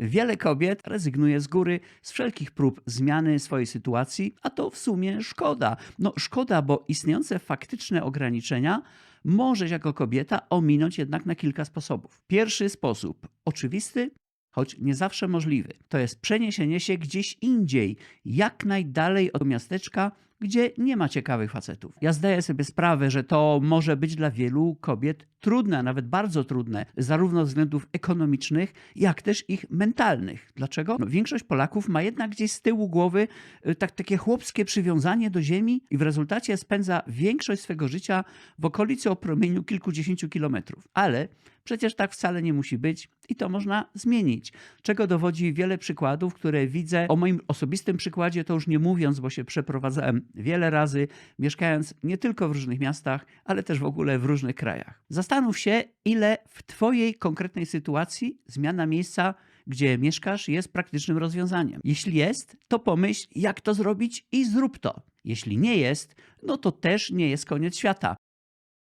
Wiele kobiet rezygnuje z góry z wszelkich prób zmiany swojej sytuacji, a to w sumie szkoda. No szkoda, bo istniejące faktyczne ograniczenia możesz jako kobieta ominąć jednak na kilka sposobów. Pierwszy sposób, oczywisty, choć nie zawsze możliwy, to jest przeniesienie się gdzieś indziej, jak najdalej od miasteczka, gdzie nie ma ciekawych facetów. Ja zdaję sobie sprawę, że to może być dla wielu kobiet trudne, nawet bardzo trudne, zarówno ze względów ekonomicznych, jak też ich mentalnych. Dlaczego? No, większość Polaków ma jednak gdzieś z tyłu głowy y, tak, takie chłopskie przywiązanie do ziemi i w rezultacie spędza większość swego życia w okolicy o promieniu kilkudziesięciu kilometrów. Ale przecież tak wcale nie musi być i to można zmienić. Czego dowodzi wiele przykładów, które widzę. O moim osobistym przykładzie to już nie mówiąc, bo się przeprowadzałem wiele razy, mieszkając nie tylko w różnych miastach, ale też w ogóle w różnych krajach. Zastanów się, ile w Twojej konkretnej sytuacji zmiana miejsca, gdzie mieszkasz, jest praktycznym rozwiązaniem. Jeśli jest, to pomyśl, jak to zrobić i zrób to. Jeśli nie jest, no to też nie jest koniec świata.